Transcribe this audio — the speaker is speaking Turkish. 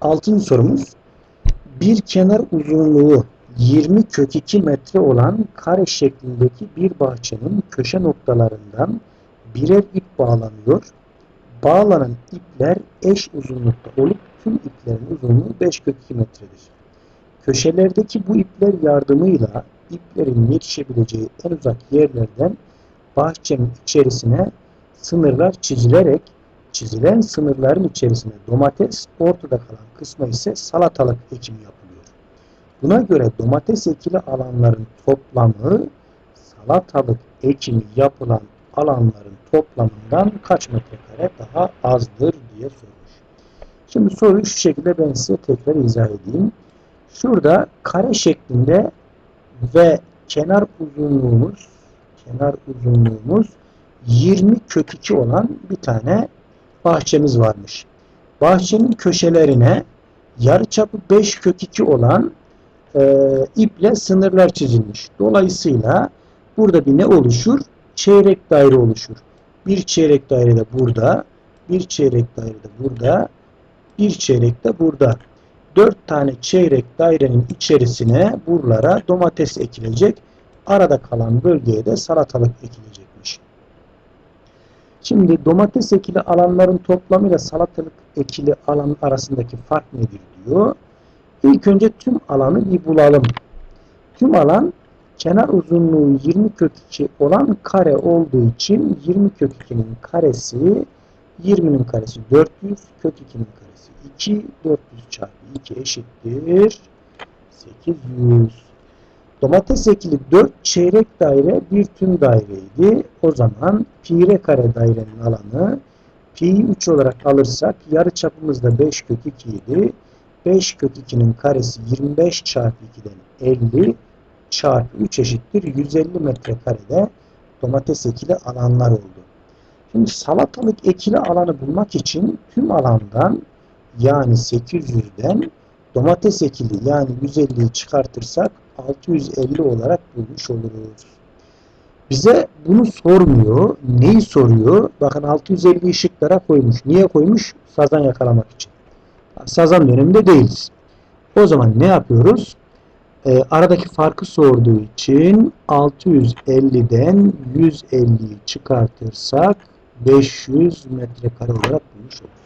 Altıncı sorumuz. Bir kenar uzunluğu 20 kök 2 metre olan kare şeklindeki bir bahçenin köşe noktalarından birer ip bağlanıyor. Bağlanan ipler eş uzunlukta olup tüm iplerin uzunluğu 5 kök 2 metredir. Köşelerdeki bu ipler yardımıyla iplerin yetişebileceği en uzak yerlerden bahçenin içerisine sınırlar çizilerek çizilen sınırların içerisine domates, ortada kalan kısma ise salatalık ekimi yapılıyor. Buna göre domates ekili alanların toplamı salatalık ekimi yapılan alanların toplamından kaç metrekare daha azdır diye sormuş. Şimdi soruyu şu şekilde ben size tekrar izah edeyim. Şurada kare şeklinde ve kenar uzunluğumuz kenar uzunluğumuz 20 kök 2 olan bir tane bahçemiz varmış. Bahçenin köşelerine yarıçapı 5 kök 2 olan e, iple sınırlar çizilmiş. Dolayısıyla burada bir ne oluşur? Çeyrek daire oluşur. Bir çeyrek daire de burada, bir çeyrek daire de burada, bir çeyrek de burada. Dört tane çeyrek dairenin içerisine buralara domates ekilecek. Arada kalan bölgeye de salatalık ekilecekmiş. Şimdi domates ekili alanların toplamıyla salatalık ekili alan arasındaki fark nedir diyor. İlk önce tüm alanı bir bulalım. Tüm alan kenar uzunluğu 20 kök 2 olan kare olduğu için 20 kök 2'nin karesi 20'nin karesi 400 kök 2'nin karesi 2 400 çarpı 2 eşittir 800 Domates ekili 4 çeyrek daire bir tüm daireydi. O zaman pi r kare dairenin alanı pi 3 olarak alırsak yarı çapımız da 5 kök 2 idi. 5 kök 2'nin karesi 25 çarpı 2'den 50 çarpı 3 eşittir 150 metrekarede domates ekili alanlar oldu. Şimdi salatalık ekili alanı bulmak için tüm alandan yani 800'den domates ekili yani 150'yi çıkartırsak 650 olarak bulmuş oluruz. Bize bunu sormuyor. Neyi soruyor? Bakın 650 ışıklara koymuş. Niye koymuş? Sazan yakalamak için. Sazan döneminde değiliz. O zaman ne yapıyoruz? E, aradaki farkı sorduğu için 650'den 150'yi çıkartırsak 500 metrekare olarak bulmuş oluruz.